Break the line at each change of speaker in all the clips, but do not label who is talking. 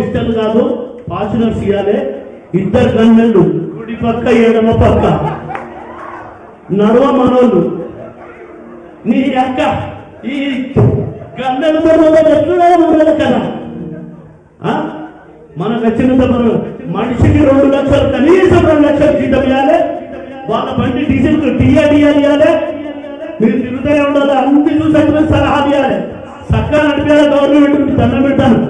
ఇన్నో Christian కాదు. Fortuners ఇవ్వాలి ఇద్దరు కన్నెళ్ళు కుడి పక్క ఎడమ పక్క. నడవ మనోళ్ళు. నీ అక్క ఈ కన్నెలతో ఎట్లా కదా. ఆ? మనకు వచ్చినంత మనం మనిషికి రెండు లక్షలు కనీసం రెండు లక్షలు జీతం ఇవ్వాలి వాళ్ళ బండి డీజిల్ టీఆ డిఆర్ ఇవ్వాలి మీరు తిరుగుతూనే ఉండాలి. అన్ని చూసే సలహా ఇవ్వాలి చక్కగా నడిపేయాలి గవర్నమెంట్ దండం పెట్టాను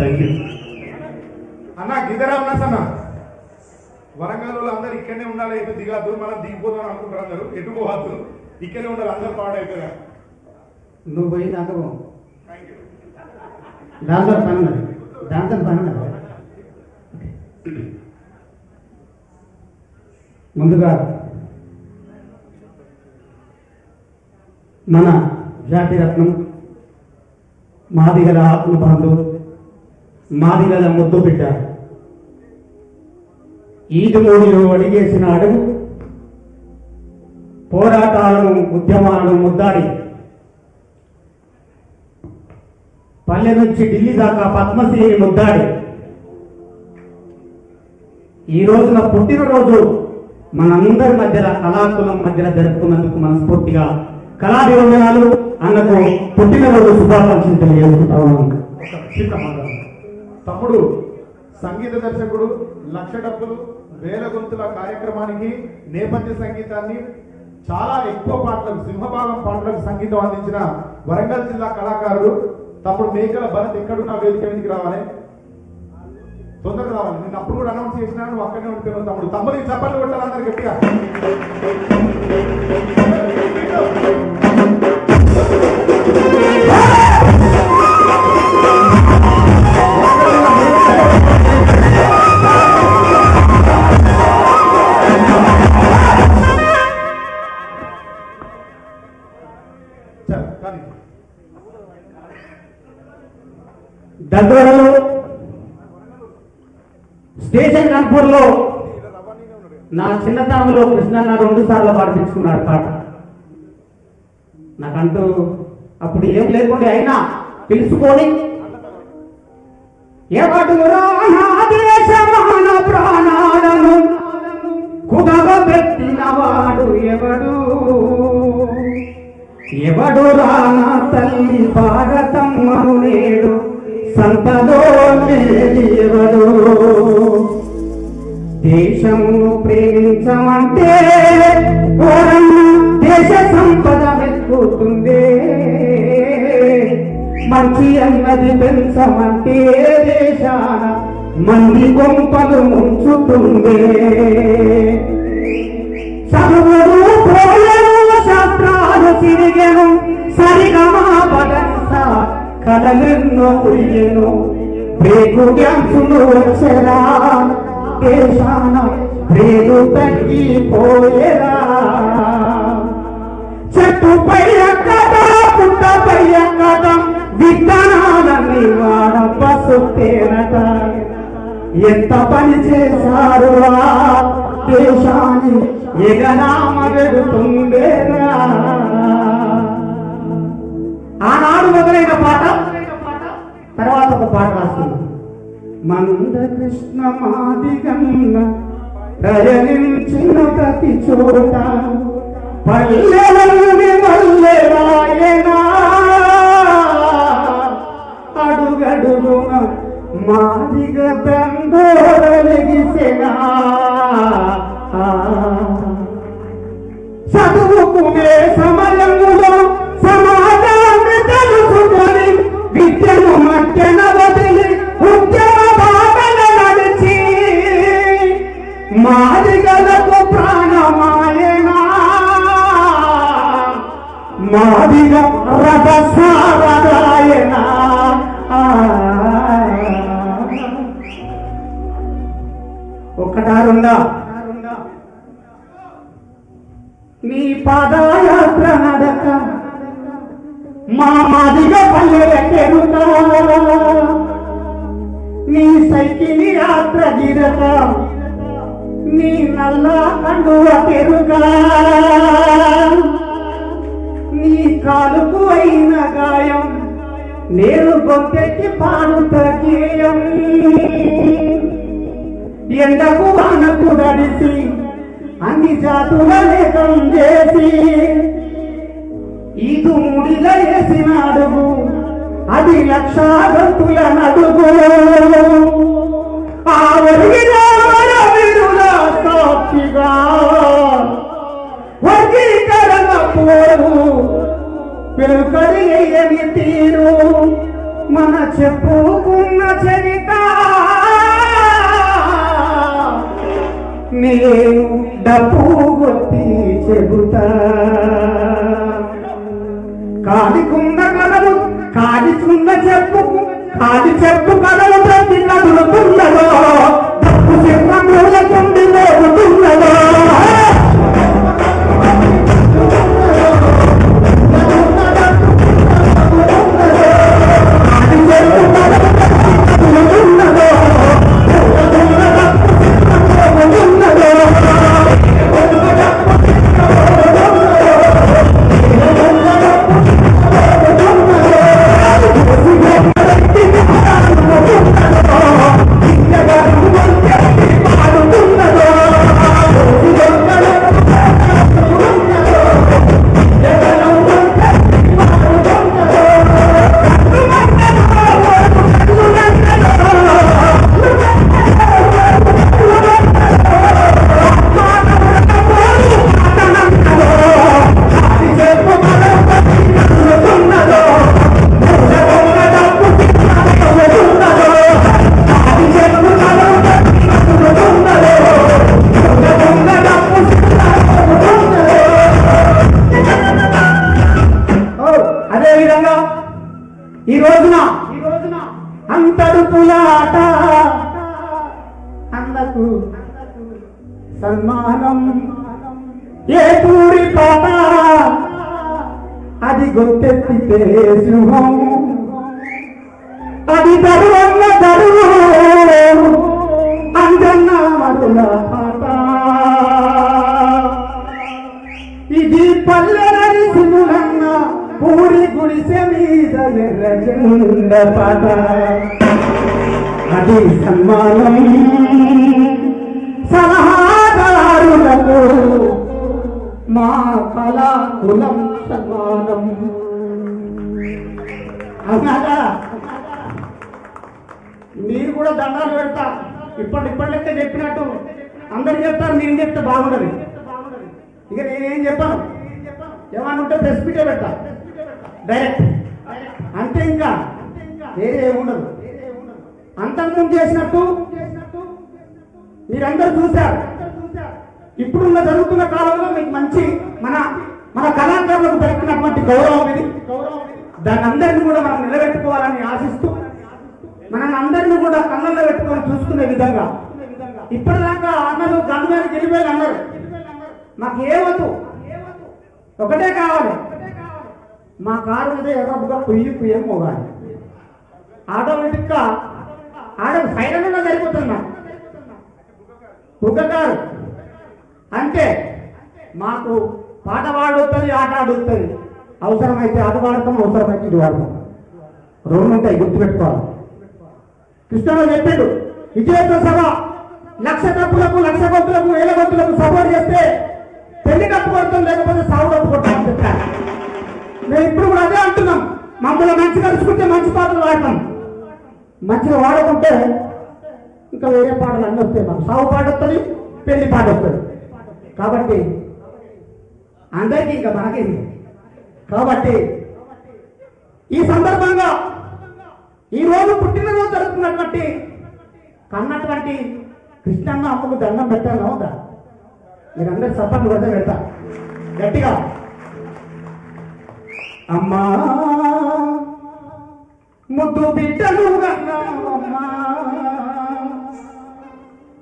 థ్యాంక్ యూ
అన్న ఉన్నా అన్న వరంగల్ వాళ్ళు అందరు ఇక్కడనే ఉండాలి ఎటు దిగద్దు మనం దిగిపోదాం అనుకుంటారు అందరూ. ఎటు పోవద్దు ఇక్కడనే ఉండాలి అందరు పాడైపోయారు
నువ్వు పోయి దాంతో దాంతో పని దాంతో పని ముందుగా మన జాతిరత్నం మాదిగల మాది గల ముద్దు బిడ్డ. ఈదుమూడిలో అడిగేసిన అడుగు. పోరాటాలను ఉద్యమాలను ముద్దాడి. పల్లె నుంచి ఢిల్లీ దాకా పద్మశ్రీని ముద్దాడి. ఈ రోజున పుట్టినరోజు మనందరి మధ్యన కళాకులం మధ్యన జరుపుకున్నందుకు మనస్ఫూర్తిగా కళా దివనాలు అన్నకు పుట్టినరోజు శుభాకాంక్షలు తెలియజేసుకుంటా ఉన్నాను.
తమ్ముడు సంగీత దర్శకుడు లక్ష డబ్బులు వేల గొంతుల కార్యక్రమానికి నేపథ్య సంగీతాన్ని చాలా ఎక్కువ పాటలకు సింహభాగం పాటలకు సంగీతం అందించిన వరంగల్ జిల్లా కళాకారుడు తమ్ముడు మేకల భరత్ ఎక్కడున్నా వేదిక మీదకి రావాలి. తొందరగా రావాలి. నేను అప్పుడు కూడా అనౌన్స్ చేసినా నువ్వు అక్కడనే ఉంటున్నావు తమ్ముడు. తమ్ముడికి చప్పట్లు కొట్టాలి గట్టిగా.
చిన్నతనంలో రెండు సార్లు పాడిపించుకున్నాడు పాట నాకంటూ అప్పుడు ఏం లేకుండా అయినా పిలుచుకొని దేశమంటే ఓరమ్మ దేశ సంపద వెతుకుతుందే మంచి అన్నది పెంచమంటే దేశాన మంది గొంపలు ముంచుతుంది. చదువులు పోయను శాస్త్రాలు తిరిగెను సరిగమా పదంస కలలెన్నో ఉయ్యెను. బ్రేకు డ్యాన్సులు వచ్చరా దేశాన నేను తగ్గిపోయేరా చెట్టు పై కదా పుట్ట పుట్టపై ఎక్కడం విత్తనాలన్నీ వాడ సుత్తేనట ఎంత పని చేశారు దేశాన్ని? ఎగనామ పెడుతుందేరా ఆనాడు మొదలైన పాట. తర్వాత ఒక పాట రాస్తుంది. మంద కృష్ణ మాదిగన్న ప్రయాణించిన ప్రతి చోట. పల్లెలని మల్లె రాయనా. అడుగడుగున మాదిగ దండోరలిగిసెనా చదువుకునే సమయంలో మాదిగలకు ప్రాణమాయనా? మాదిగ రథసారదాయనా మీ నీ పాదయాత్ర నడక మా మాదిగ పల్లెలకెరుక నీ సైకిల్ యాత్ర గిరక నీ నల్ల కండువ నీ కాలుకు అయిన గాయం నేను గొంతెట్టి పాడుత గేయం. ఎండకు వానకు గడిసి అన్ని జాతుల లేఖం చేసి ఇది ముడిల వేసిన అడుగు అది లక్షా గంతుల నడుగు. ఆ ఒరిగిన పెరుకరియని తీరు మన చెప్పుకున్న చరిత. నేను డబ్బు కొట్టి చెబుతా. కాలికున్న కలలు కాలికున్న చెప్పు కాలి చెప్పు కలలు ప్రతి కదులుతున్నదో డబ్బు చెప్ప మూలకుండి మోగుతున్నదో కాలి సింహం అది తరువన్న తరువు. అంజన్న మరుల ఇది పల్లెనరి సిములన్న పూరి గుడిసె మీద పాట. అది సన్మానం. సలహాదారులకు మా కళా కులం సన్మానం. అవునాగా మీరు కూడా దండాలు పెడతా. ఇప్పటి ఇప్పటికే చెప్పినట్టు అందరు చెప్తారు నేను చెప్తే బాగుండదు. ఇక నేనేం చెప్పాను? ఏమన్నా ఉంటే ప్రెస్ మీటే పెడతా. డైరెక్ట్ అంతే ఇంకా. వేరే ఏముండదు అంతకుముందు చేసినట్టు మీరందరూ చూశారు. ఇప్పుడున్న జరుగుతున్న కాలంలో మీకు మంచి మన మన కళాకారులకు దక్కినటువంటి గౌరవం ఇది. దాన్ని అందరినీ కూడా మనం నిలబెట్టుకోవాలని ఆశిస్తూ మనల్ని అందరినీ కూడా కళ్ళల్లో పెట్టుకొని చూసుకునే విధంగా ఇప్పటిదాకా అన్నలు గండు మీద గెలిపోయి అన్నారు. మాకు ఏవద్దు ఒకటే కావాలి. మా కారు మీద ఎర్రగా పొయ్యి పొయ్యి మోగాలి. ఆటోమేటిక్గా ఆడ సైలెంట్గా సరిపోతుంది? నాకు కారు అంటే మాకు పాట పాడుతుంది ఆట ఆడుతుంది. అవసరమైతే అది వాడతాం అవసరమైతే ఇది వాడతాం రెండు ఉంటాయి గుర్తుపెట్టుకోవాలి. కృష్ణలో చెప్పాడు విజయోత్సవ సభ. లక్ష కప్పులకు లక్ష గొంతులకు వేల గొంతులకు సపోర్ట్ చేస్తే పెళ్ళి కప్పు కొడతాం లేకపోతే సాగు కప్పు కొడతాం చెప్పారు. మేము ఇప్పుడు కూడా అదే అంటున్నాం. మమ్మల్ని మంచిగా కలుసుకుంటే మంచి పాటలు వాడతాం మంచిగా వాడకుంటే ఇంకా వేరే పాటలు అన్నీ వస్తాయి మనం సాగు పాట వస్తుంది పెళ్ళి పాట వస్తుంది. కాబట్టి అందరికీ ఇంకా మనకేంది కాబట్టి ఈ సందర్భంగా ఈ రోజు పుట్టినరోజు జరుగుతున్నటువంటి కన్నటువంటి కృష్ణన్న అమ్మకు దండం పెట్టాను అవుదా మీరందరూ సపోర్ట్ కూడా పెడతా. గట్టిగా. అమ్మా ముద్దు బిడ్డలు అమ్మా.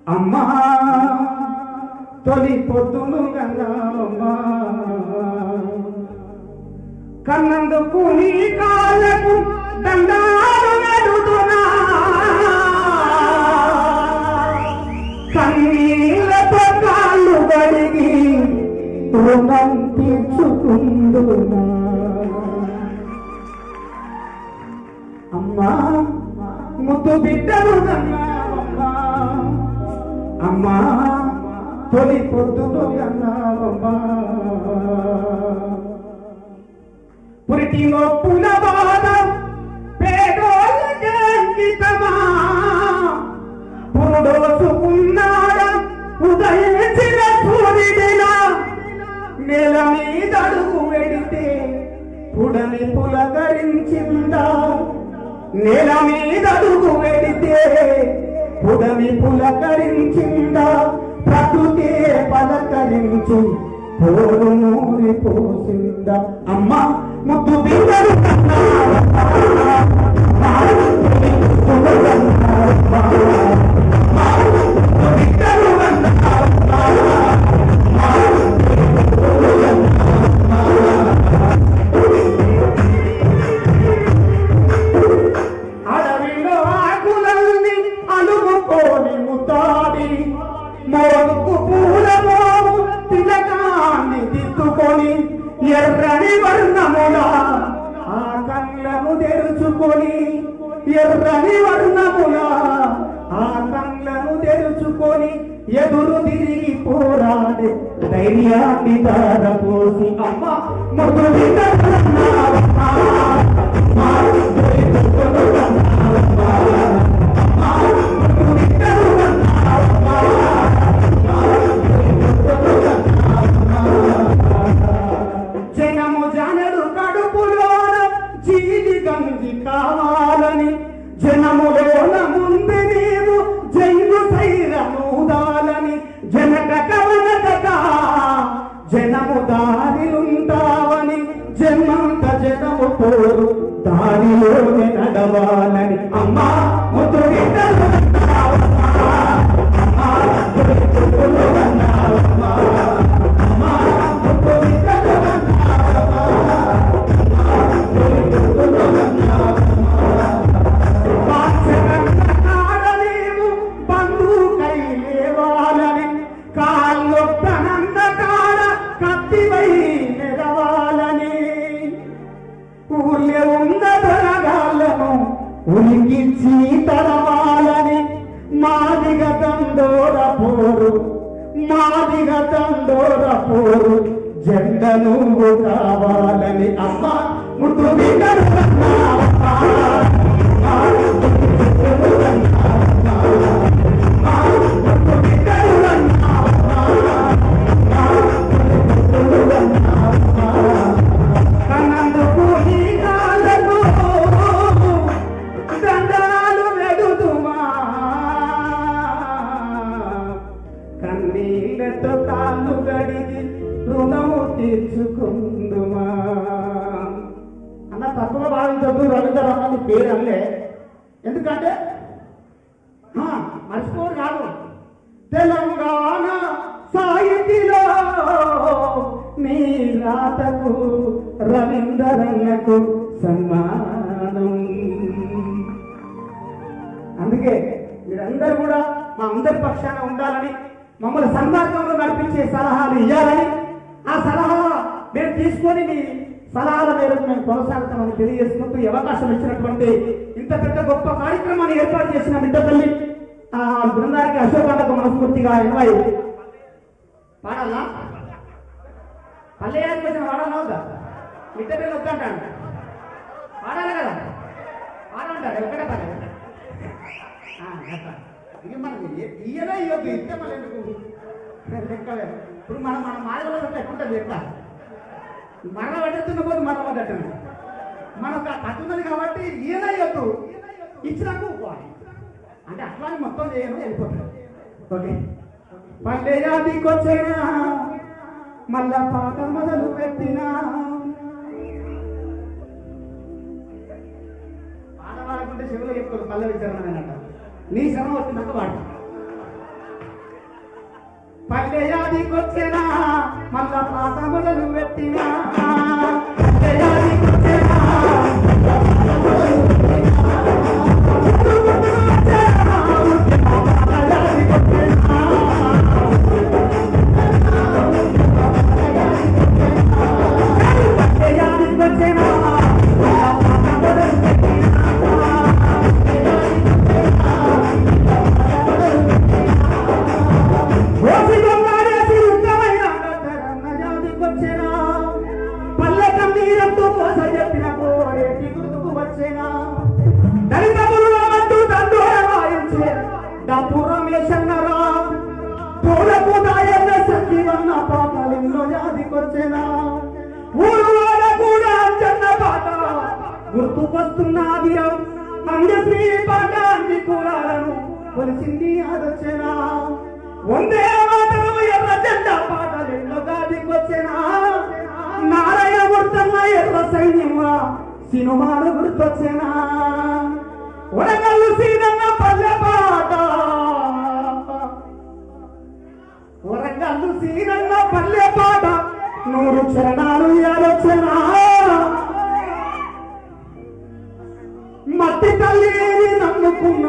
అమ్మా తొలి పొద్దును కన్నామమ్మా కన్నందుకు నీ కాళ్ళకు దండాలు నెడుతున్నా. కన్నీళ్ళతో కాళ్ళు కడిగి రుణం తీర్చుకుందునా. అమ్మా ముద్దు బిడ్డలు అమ్మా తొలి పొద్దులు అన్నావమ్మా పురిటి నొప్పుల బాధ పేదోళ్ళకి అంకితమా పురుడోసుకున్నాడ ఉదయించిన సూర్యుడిలా నేల మీద అడుగు వెడితే పుడని పులకరించిందా? నేల మీద అడుగు వెడితే పుడని పులకరించిందా? ప్రకృతే పలకరించి పోరు నూరి పోసిందా? అమ్మా! ముద్దు బిడ్డలు తండోర పోరు మాదిగ తండోర పోరు జెండ నువ్వు కావాలని అమ్మ ముద్దు బిడ్డలు పేరు అల్లే ఎందుకంటే ఆ, మర్చిపోరు కాదు. తెలంగాణ సాహితీలో నీ రాతకు రవీంద్రన్నకు సన్మానం. అందుకే మీరందరూ కూడా మా అందరి పక్షాన ఉండాలని మమ్మల్ని సందర్భంలో నడిపించే సలహాలు ఇవ్వాలని ఆ సలహా మేము తీసుకొని మీ సలహాల మేరకు మేము కొనసాగుతామని తెలియజేసుకుంటూ ఈ అవకాశం ఇచ్చినటువంటి ఇంత పెద్ద గొప్ప కార్యక్రమాన్ని ఏర్పాటు చేసిన బిడ్డపల్లి ఆ బృందానికి అశోకాలకు మనస్ఫూర్తిగా ఎనభై. పాడాలా? పల్లెయానికి వచ్చిన పాడాలా వద్దా? బిడ్డపల్లి వద్దంటాను పాడాలి కదా? పాడంటారు ఎక్కడ పాడాలి ఆ, అట్లా. ఇక మనం ఏ- ఇవ్వద్దు ఇస్తే మళ్ళీ ఎందుకు? లెక్కలే. ఇప్పుడు మనం మన మాదిరి ఎట్లుంటుంది లెక్క. మరణ పడ్డతున్న పోదు మనం పడ్డట్టు మనకు అట్టున్నది కాబట్టి ఈయన ఇచ్చినాక ఊరుకోవాలి. అంటే అట్లా మొత్తం చేయను వెళ్ళిపోతాడు ఓకే? పండే జాతికి మళ్ళా పాట మొదలు పెట్టినా? పాట పాడకుంటే చెవులో చెప్పుకోదు మళ్ళీ విచారణ నీ శ్రమ వచ్చినాక వాడు. పల్లె యాదికొచ్చేనా మళ్ళా పాతములను పెట్టినా. పల్లె యాదికొచ్చేనా ఊరు కూడా అంజన్న పాట గుర్తుకొస్తున్నది అందశ్రీ పాఠాన్ని అన్ని కులాలను కొలిసింది అదొచ్చేనా? వందే మాటలు ఎర్ర జెండా పాటలెన్నో గాదికొచ్చేనా? నారాయణ గుర్తన్న ఎర్ర సైన్యమా సినిమాలు గుర్తొచ్చేనా? వడగల్లు సీనన్న పల్లె పాట. వరంగల్లు సీనన్న పల్లె పాట. నూరు చరణాలు ఆలోచన మట్టి తల్లి నమ్ముకున్న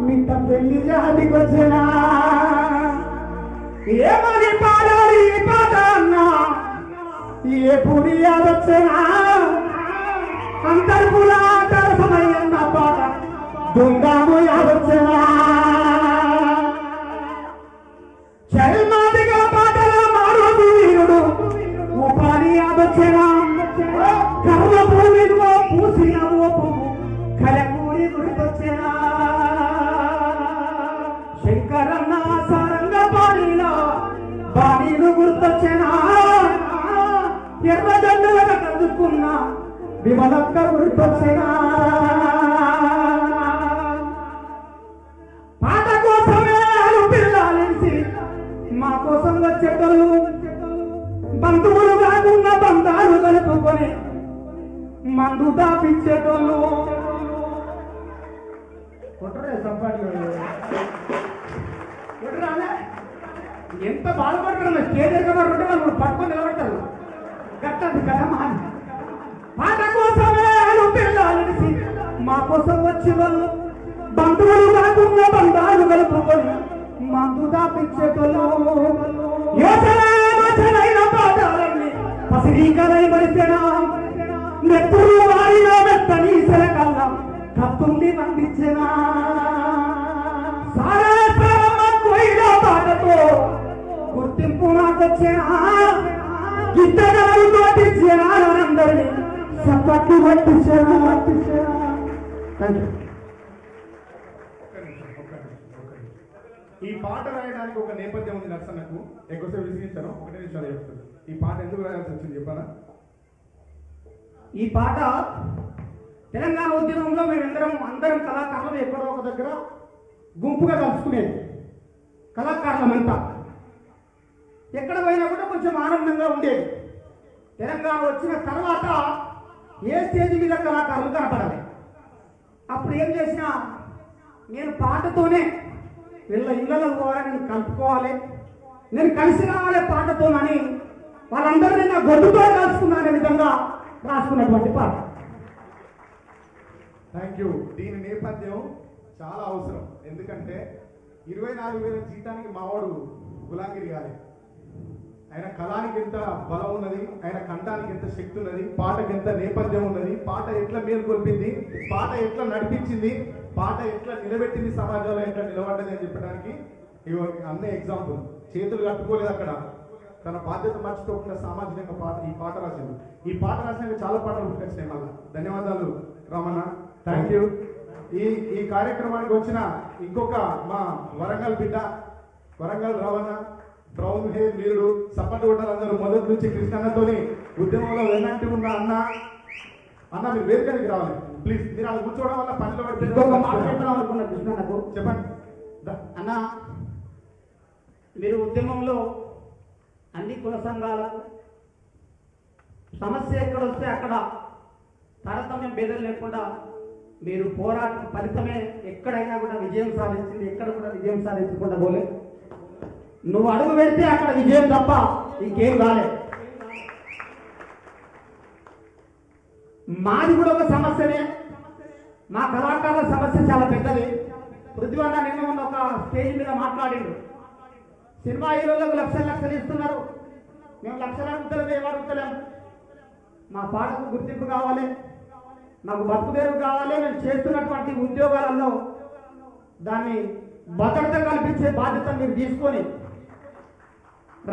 మిట్ట పెళ్ళి జాతికొచ్చినా? ఏమని పాడాలి ఈ పాట అన్నా? ఏ పురి ఆలోచన అంతర్పులాటరసమయ్యన్న పాట. దుందాము ఆలోచనా విమలక్క గుర్తొచ్చిన పాట కోసమే పిల్లలేసి మా కోసం వచ్చేటోళ్ళు బంధువులు కాకుండా బంధాలు కలుపుకొని మందు దాపించేటోళ్ళు ఎంత బాధపడతారు స్టేజ్ ఎక్కబడుతుంటే పట్టుకొని నిలబడతారు. గట్టది కదా మా కోసం వచ్చి వాళ్ళు బంధువులు కాకుండా బంధాలు కలుపుకొని మందు దాపించేటోళ్ళు. పాఠాలన్నీ పసిరీకరై మరిపెనా నెత్తురు వారిలో మెత్తని సెలకల్లా కత్తుంది నందించెనా పాటతో గుర్తింపు నాకొచ్చేనా గిట్టగారు తోటి జనాలందరినీ సపట్లు పట్టించేనా పట్టించేనా.
ఈ పాట రాయడానికి ఒక నేపథ్యం ఉంది నర్సన్నకు. ఎక్కువసేపు విసిగించాను. ఒకటే నిమిషాలు చెప్తాను. ఈ పాట ఎందుకు రాయాల్సి వచ్చింది చెప్పానా?
ఈ పాట తెలంగాణ ఉద్యమంలో మేమందరం అందరం కళాకారులు ఎక్కడో ఒక దగ్గర గుంపుగా కలుసుకునేది. కళాకారులమంతా. ఎక్కడ పోయినా కూడా కొంచెం ఆనందంగా ఉండేది. తెలంగాణ వచ్చిన తర్వాత ఏ స్టేజ్ మీద కళాకారులు కనపడాలి? అప్పుడు ఏం చేసినా? నేను పాటతోనే వీళ్ళ ఇళ్ళలో పోవాలి నేను కలుపుకోవాలి. నేను కలిసి రావాలి పాటతోనని వాళ్ళందరినీ నా గొడ్డుతో కలుసుకున్నానే విధంగా రాసుకున్నటువంటి పాట.
థ్యాంక్ యూ దీని నేపథ్యం చాలా అవసరం. ఎందుకంటే ఇరవై నాలుగు వేల జీతానికి మావాడు గులాంగిరి కాలే ఆయన కళానికి ఎంత బలం ఉన్నది ఆయన కంఠానికి ఎంత శక్తి ఉన్నది పాటకి ఎంత నేపథ్యం ఉన్నది పాట ఎట్లా మేల్కొల్పింది పాట ఎట్లా నడిపించింది పాట ఎట్లా నిలబెట్టింది సమాజంలో ఎట్లా నిలబడ్డది అని చెప్పడానికి ఇవి అన్నీ ఎగ్జాంపుల్ చేతులు కట్టుకోలేదు అక్కడ. తన బాధ్యత మర్చిపోకుండా సామాజిక పాట ఈ పాట రాసింది ఈ పాట రాసినాక చాలా పాటలు పుట్టుకొచ్చినాయి మళ్ళా ధన్యవాదాలు రమణ. థ్యాంక్ యూ ఈ ఈ కార్యక్రమానికి వచ్చిన ఇంకొక మా వరంగల్ బిడ్డ వరంగల్ రావణ హెయిర్ వీరుడు సప్పటి అందరూ మొదటి నుంచి కృష్ణన్నతోని ఉద్యమంలో వెనంటి ఉన్న అన్న. అన్న మీరు వేదికనికి రావాలి. ప్లీజ్ మీరు అలా కూర్చోవడం వల్ల పనిలో
ఇంకొక మాట
పడితే
చెప్పడం అనుకున్న కృష్ణన్నకు.
చెప్పండి.
అన్న మీరు ఉద్యమంలో అన్ని కుల సంఘాలకు సమస్య ఎక్కడ వస్తే అక్కడ తారతమ్యం భేదం లేకుండా మీరు పోరాటం ఫలితమే ఎక్కడైనా కూడా విజయం సాధించింది ఎక్కడ కూడా విజయం సాధించకుండా పోలే. నువ్వు అడుగు పెడితే అక్కడ విజయం తప్ప ఇంకేం కాలే. మాది కూడా ఒక సమస్యనే. మా కళాకారుల సమస్య చాలా పెద్దది. పృథ్వన్న నిన్న ఉన్న ఒక స్టేజ్ మీద మాట్లాడిండు. సినిమా హీరోలకు లక్షలు లక్షలు ఇస్తున్నారు. మేము లక్షలు అడుగుతలేము ఏం అడుగుతలేము మా పాటకు గుర్తింపు కావాలి. మాకు బతుకుదేరు కావాలి. మేము చేస్తున్నటువంటి ఉద్యోగాలలో దాన్ని భద్రత కల్పించే బాధ్యత మీరు తీసుకొని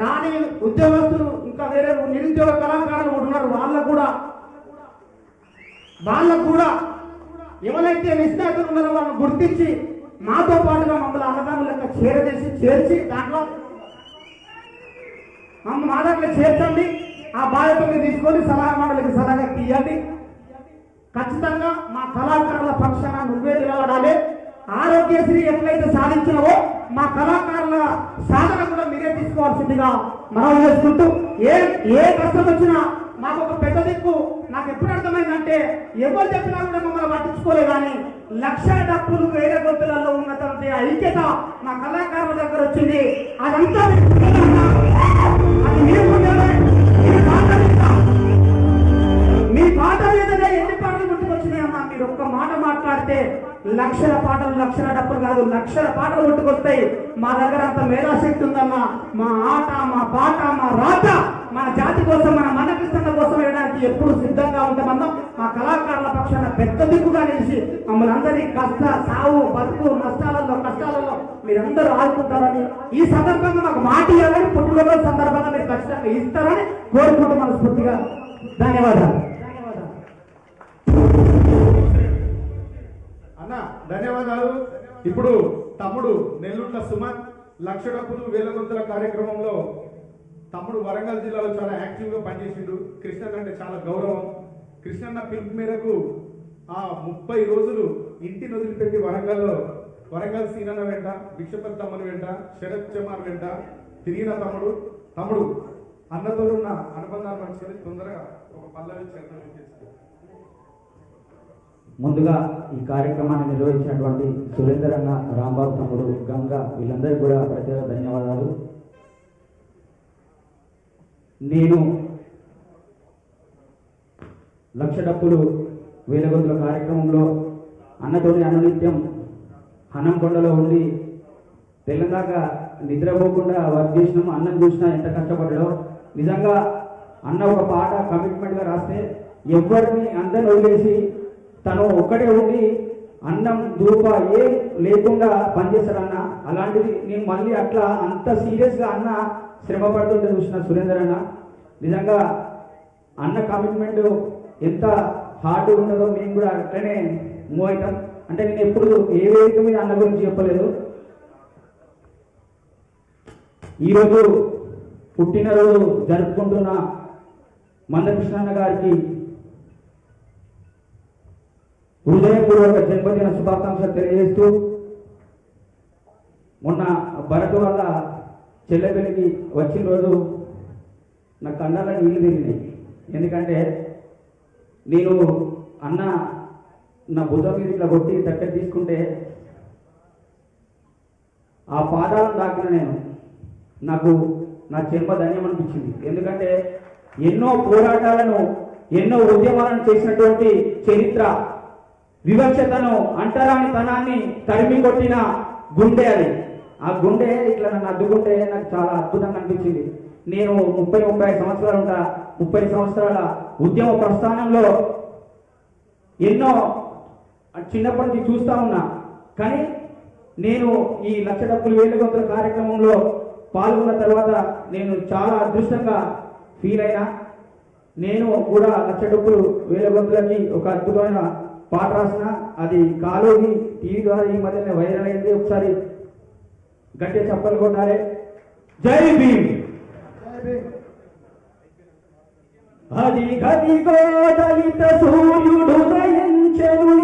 రాని ఉద్యోగస్తులు ఇంకా వేరే నిరుద్యోగ కళాకారులు కూడా ఉన్నారు. వాళ్ళకు కూడా. వాళ్ళకు కూడా. ఎవరైతే నిష్ణాతులు ఉన్నారో వాళ్ళని గుర్తించి మాతో పాటుగా మమ్మల్ని అన్నదమ్ముల లెక్క చేరజేసి చేర్చి దాంట్లో మమ్మల్ని మా దాంట్లో చేర్చండి. ఆ బాధ్యతని తీసుకొని సలహా మండలికి సలహా తీయండి. ఖచ్చితంగా మా కళాకారుల పక్షాన నువ్వే నిలబడాలి. ఆరోగ్యశ్రీ ఎట్లయితే సాధించినవో మా కళాకారుల సాధన కూడా మీరే తీసుకోవాల్సిందిగా మనం చేసుకుంటూ ఏ ఏ కష్టం వచ్చినా మాకు ఒక పెద్ద దిక్కు. నాకు ఎప్పుడు అర్థమైందంటే ఎవరు చెప్పినా కూడా మమ్మల్ని పట్టించుకోలే కానీ లక్ష డప్పులు వేరే గొంతులలో ఉన్నటువంటి ఐక్యత మా కళాకారుల దగ్గర వచ్చింది. అదంతా అది మీ పాట మీద? మీదనే ఎన్ని పాటలు పుట్టుకొచ్చినాయమ్మా? మీరు ఒక్క మాట మాట్లాడితే లక్షల పాటలు లక్షల డబ్బులు కాదు లక్షల పాటలు పుట్టుకొస్తాయి మా దగ్గర అంత మేధాశక్తి ఉందమ్మా. మా ఆట మా పాట మా రాత మన జాతి కోసం మన మనకృష్ణ కోసం వేయడానికి ఎప్పుడు సిద్ధంగా ఉంటామన్నా మా కళాకారుల పక్షాన పెద్ద దిక్కుగా నిలిచి మమ్మల్ని అందరినీ కష్ట సావు బతుకు నష్టాలలో కష్టాలలో మీరందరూ ఆదుకుంటారని ఈ సందర్భంగా మాకు మాట ఇవ్వాలని పుట్టుకల సందర్భంగా మీరు ఖచ్చితంగా ఇస్తారని కోరుకుంటూ మనస్ఫూర్తిగా ధన్యవాదాలు.
ధన్యవాదాలు. ఇప్పుడు తమ్ముడు నెల్లూరుల సుమన్ లక్ష డబ్బులు వేల గొంతుల కార్యక్రమంలో తమ్ముడు వరంగల్ జిల్లాలో చాలా యాక్టివ్గా పనిచేసిండు. కృష్ణన్ అంటే చాలా గౌరవం. కృష్ణన్న పిలుపు మేరకు ఆ ముప్పై రోజులు ఇంటిని వదిలిపెట్టి వరంగల్లో వరంగల్ సీనన్న వెంట భిక్షపతి తమ్ముని వెంట శరత్ చమార్ వెంట తిరిగిన తమ్ముడు. తమ్ముడు అన్నతో ఉన్న అనుబంధాన్ని పంచుకొని తొందరగా ఒక పల్లవి చేద్దాం
ముందుగా ఈ కార్యక్రమాన్ని నిర్వహించినటువంటి సురేందర్ అన్న రాంబాబు తమ్ముడు గంగ వీళ్ళందరికీ కూడా ప్రత్యేక ధన్యవాదాలు. నేను లక్ష డప్పులు వేలగొంతుల కార్యక్రమంలో అన్నతోని అనునిత్యం హనంకొండలో ఉండి తెల్లదాక నిద్రపోకుండా వర్క్ చేసినాము అన్నం చూసినా ఎంత కష్టపడ్డాడో. నిజంగా అన్న ఒక పాట కమిట్మెంట్గా రాస్తే ఎవరిని అందరిని వదిలేసి తను ఒక్కడే ఉండి అన్నం దూప ఏం లేకుండా పనిచేస్తాడన్న అలాంటిది నేను మళ్ళీ అట్లా అంత సీరియస్గా అన్న శ్రమ పడుతుంటే చూసిన సురేందర్ అన్న నిజంగా అన్న కమిట్మెంట్ ఎంత హార్డ్ ఉండదో మేము కూడా అట్లనే మూవ్ అవుతాం అంటే నేను ఎప్పుడు ఏ వేదిక మీద అన్న గురించి చెప్పలేదు. ఈరోజు పుట్టినరోజు జరుపుకుంటున్న మందకృష్ణన్న గారికి హృదయపూర్వక జన్మదిన శుభాకాంక్షలు తెలియజేస్తూ మొన్న భరత్ వల్ల చెల్లెపిల్లికి వచ్చిన రోజు నా కన్నాల నీళ్ళు తిరిగినాయి. ఎందుకంటే నేను అన్న నా భుజం మీద ఇట్లా కొట్టి దగ్గర తీసుకుంటే ఆ పాదాలను దాకిన నేను నాకు నా జన్మ ధన్యం అనిపించింది. ఎందుకంటే ఎన్నో పోరాటాలను ఎన్నో ఉద్యమాలను చేసినటువంటి చరిత్ర వివక్షతను అంటరాని తనాన్ని తరిమి కొట్టిన గుండె అది. ఆ గుండె ఇట్లా నన్ను అడ్డుకుంటే నాకు చాలా అద్భుతంగా అనిపించింది. నేను ముప్పై ముప్పై సంవత్సరాలు ఉంటా ముప్పై సంవత్సరాల ఉద్యమ ప్రస్థానంలో ఎన్నో చిన్నప్పటి నుంచి చూస్తా ఉన్నా. కానీ నేను ఈ లక్ష డబ్బులు వేల గొంతుల కార్యక్రమంలో పాల్గొన్న తర్వాత నేను చాలా అదృష్టంగా ఫీల్ అయినా నేను కూడా లక్ష డబ్బులు వేల గొంతులకి ఒక అద్భుతమైన పాట రాసిన అది కాలోని టీవీ ద్వారా ఈ మధ్యనే వైరల్ అయింది. ఒకసారి గట్టిగా చప్పలు కొట్టాలి. జై భీమ్. అది గదిగో దళిత సూర్యుడు దయించెను